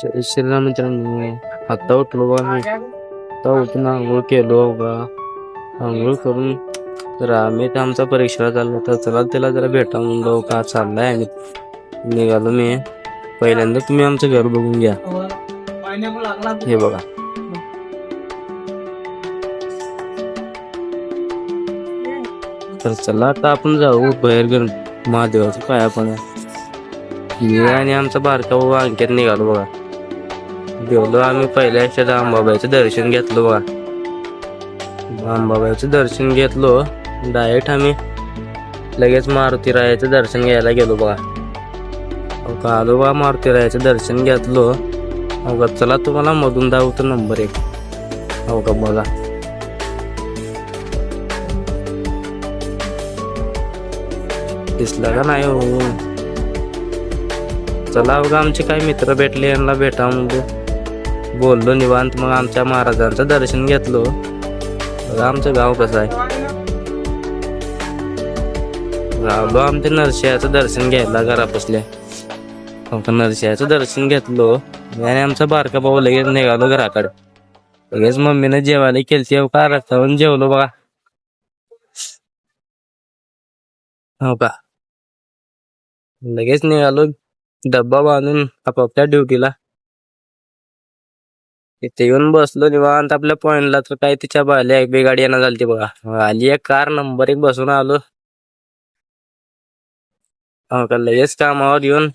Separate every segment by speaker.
Speaker 1: जय श्रीराम मित्रांनो आत्ता उठलो बा मी आत्ता उठून आंघोळ केलो बा आंघोळ करून तर आम्ही तर आमचा परीक्षेला चाललो तर चला त्याला जरा भेटा म्हणलो का चाललाय आणि निघालो मी पहिल्यांदा तुम्ही आमचं घर बघून घ्या हे बघा तर चला आता आपण जाऊ बाहेर घर महादेवाचं काय आपण मी आणि आमचा बारका बाबा अंक्यात निघालो बघा. गेलो आम्ही पहिल्या याच्यात अंबाबाईचं दर्शन घेतलं बघा अंबाबाईचं दर्शन घेतलो डायरेक्ट आम्ही लगेच मारुती रायाचं दर्शन घ्यायला गेलो बघा. अहो का आलो बा मारुती रायाचं दर्शन घेतलो. अहो का चला तुम्हाला मधून दावतो नंबर एक. हो का बघा दिसला का नाही हो? चला अवघा आमचे काही मित्र भेटले यांना भेटा म्हणजे बोललो निवांत मग आमच्या महाराजांचं दर्शन घेतलो. आमचं गाव कसं आहे. आलो आमच्या नरशियाचं दर्शन घ्यायला घरापसल्या. आमच्या नरशियाचं दर्शन घेतलो. आणि आमचा बारका भाऊ लगेच निघालो घराकडे. लगेच मम्मीनं जेवायला केलती. का रस्त्यावरून जेवलो बघा. हो का? लगेच निघालो. डब्बा बांधून आपापल्या ड्युटीला. इथे येऊन बसलो निवांत. आपल्या पॉइंटला तर काय तिच्या बाल्या एक बेगाडी येणार झाली बघा. आली एक कार नंबर एक बसून आलो. हो का लगेच कामावर येऊन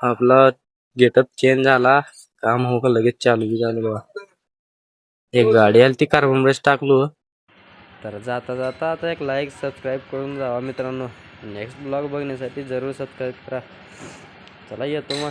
Speaker 1: आपला गेटअप चेंज झाला. काम हो का लगेच चालू बी झालं बघा. एक गाडी आली ती कार्बन ब्रश टाकलो. तर जाता जाता आता एक लाईक सबस्क्राईब करून जावा मित्रांनो. नेक्स्ट ब्लॉग बघण्यासाठी जरूर सबस्क्राईब करा. चला येतो मग.